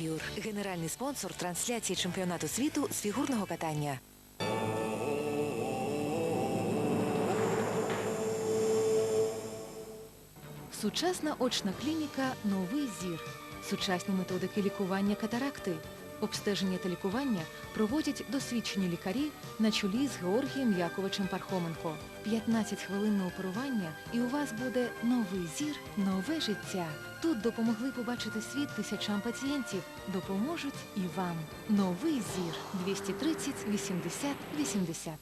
Деопюр – генеральний спонсор трансляції чемпіонату світу з фігурного катання. Сучасна очна клініка Новий зір. Сучасні методики лікування катаракти. Обстеження та лікування проводять досвідчені лікарі на чолі з Георгієм Яковичем Пархоменко. 15 хвилин на оперування і у вас буде новий зір, нове життя. Тут допомогли побачити світ тисячам пацієнтів. Допоможуть і вам. Новий зір 230 80 80.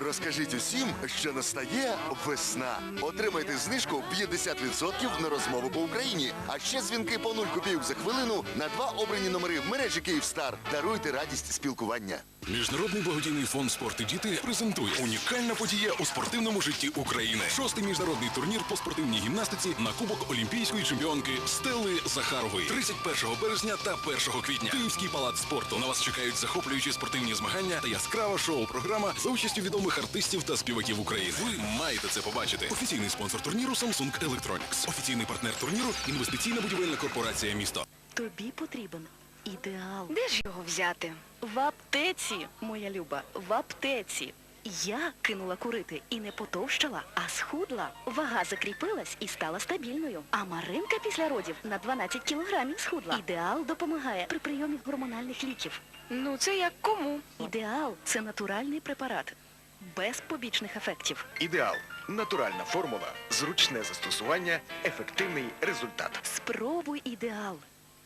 Розкажіть усім, що настає весна. Отримайте знижку 50% на розмову по Україні. А ще дзвінки по 0 копійок за хвилину на два обрані номери в мережі Київстар. Даруйте радість спілкування. Міжнародний благодійний фонд «Спорт і діти» презентує унікальна подія у спортивному житті України. Шостий міжнародний турнір по спортивній гімнастиці на Кубок олімпійської чемпіонки Стели Захарової. 31 березня та 1 квітня. Київський палац спорту. На вас чекають захоплюючі спортивні змагання та яскрава шоу-програма за участю відомих артистів та співаків України. Ви маєте це побачити. Офіційний спонсор турніру Samsung Electronics. Офіційний партнер турніру інвестиційна будівельна корпорація місто. Тобі потрібен ідеал. Де ж його взяти? В аптеці, моя люба, в аптеці. Я кинула курити і не потовщала, а схудла. Вага закріпилась і стала стабільною. А Маринка після родів на 12 кілограмів схудла. Ідеал допомагає при прийомі гормональних ліків. Ну, це як кому? Ідеал це натуральний препарат. Без побічних ефектів. Ідеал. Натуральна формула, зручне застосування, ефективний результат. Спробуй ідеал.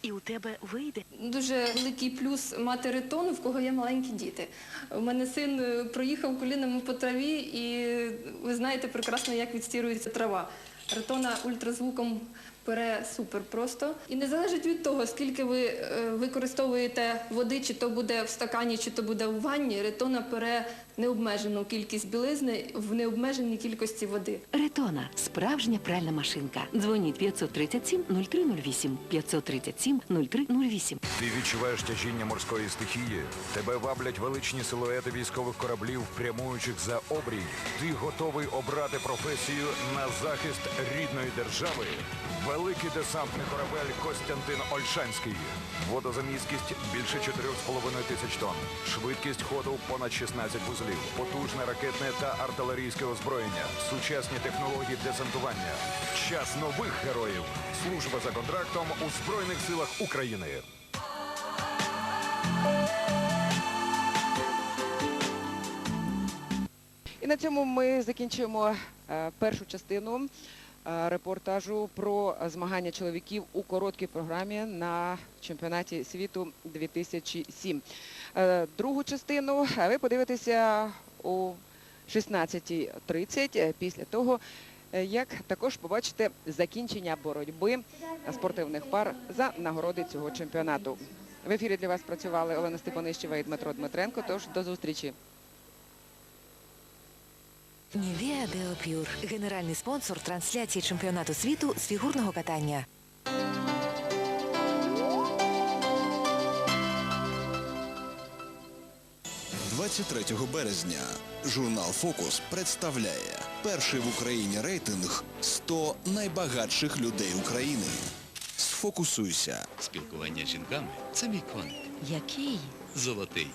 І у тебе вийде. Дуже великий плюс мати ритон, в кого є маленькі діти. У мене син е, проїхав колінами по траві, і ви знаєте прекрасно, як відстірується трава. Ритона ультразвуком пере супер просто. І не залежить від того, скільки ви е, використовуєте води, чи то буде в стакані, чи то буде в ванні, ритона пере необмежену кількість білизни в необмеженій кількості води. Ретона справжня пральна машинка. Дзвоніть 537 0308 537 0308. Ти відчуваєш тяжіння морської стихії. Тебе ваблять величні силуети військових кораблів, прямуючих за обрій. Ти готовий обрати професію на захист рідної держави. Великий десантний корабель Костянтин Ольшанський. Водозамісткість більше 4,5 тисяч тонн. Швидкість ходу понад 16 вузлів. Потужне ракетне та артилерійське озброєння. Сучасні технології десантування. Час нових героїв. Служба за контрактом у Збройних силах України. І на цьому ми закінчуємо е, першу частину репортажу про змагання чоловіків у короткій програмі на чемпіонаті світу 2007. Е, Другу частину е, ви подивитеся у 16.30 е, після того, е, як також побачите закінчення боротьби спортивних пар за нагороди цього чемпіонату. В ефірі для вас працювали Олена Степанищева і Дмитро Дмитренко. Тож до зустрічі. Нівеа Деопюр – генеральний спонсор трансляції чемпіонату світу з фігурного катання. – 23 березня журнал Фокус представляє перший в Україні рейтинг 100 найбагатших людей України. Сфокусуйся. Спілкування з жінками це мій коник. Який? Золотий.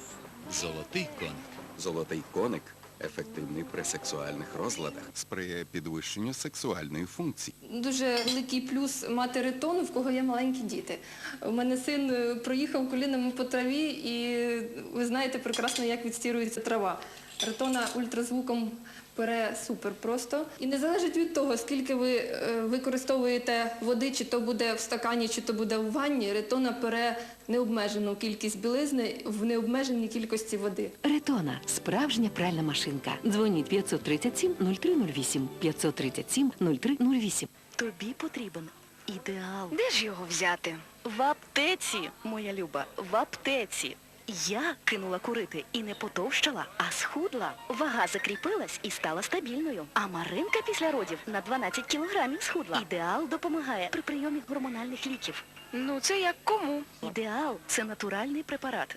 Золотий коник. Золотий коник ефективний при сексуальних розладах. Сприяє підвищенню сексуальної функції. Дуже великий плюс мати ретону, в кого є маленькі діти. У мене син е, проїхав колінами по траві, і ви знаєте прекрасно, як відстірується трава. Ретона ультразвуком пере супер просто. І не залежить від того, скільки ви е, використовуєте води, чи то буде в стакані, чи то буде в ванні, ритона пере необмежену кількість білизни в необмеженій кількості води. Ретона справжня пральна машинка. Дзвоніть 537 0308 537 0308. Тобі потрібен ідеал. Де ж його взяти? В аптеці, моя люба, в аптеці. Я кинула курити і не потовщала, а схудла. Вага закріпилась і стала стабільною. А Маринка після родів на 12 кілограмів схудла. Ідеал допомагає при прийомі гормональних ліків. Ну, це як кому? Ідеал це натуральний препарат.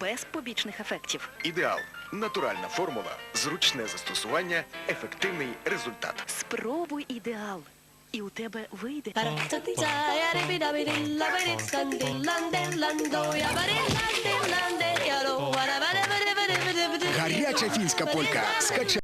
Без побічних ефектів. Ідеал. Натуральна формула, зручне застосування, ефективний результат. Спробуй ідеал. і у тебе вийде. Фінська полька. Скачай.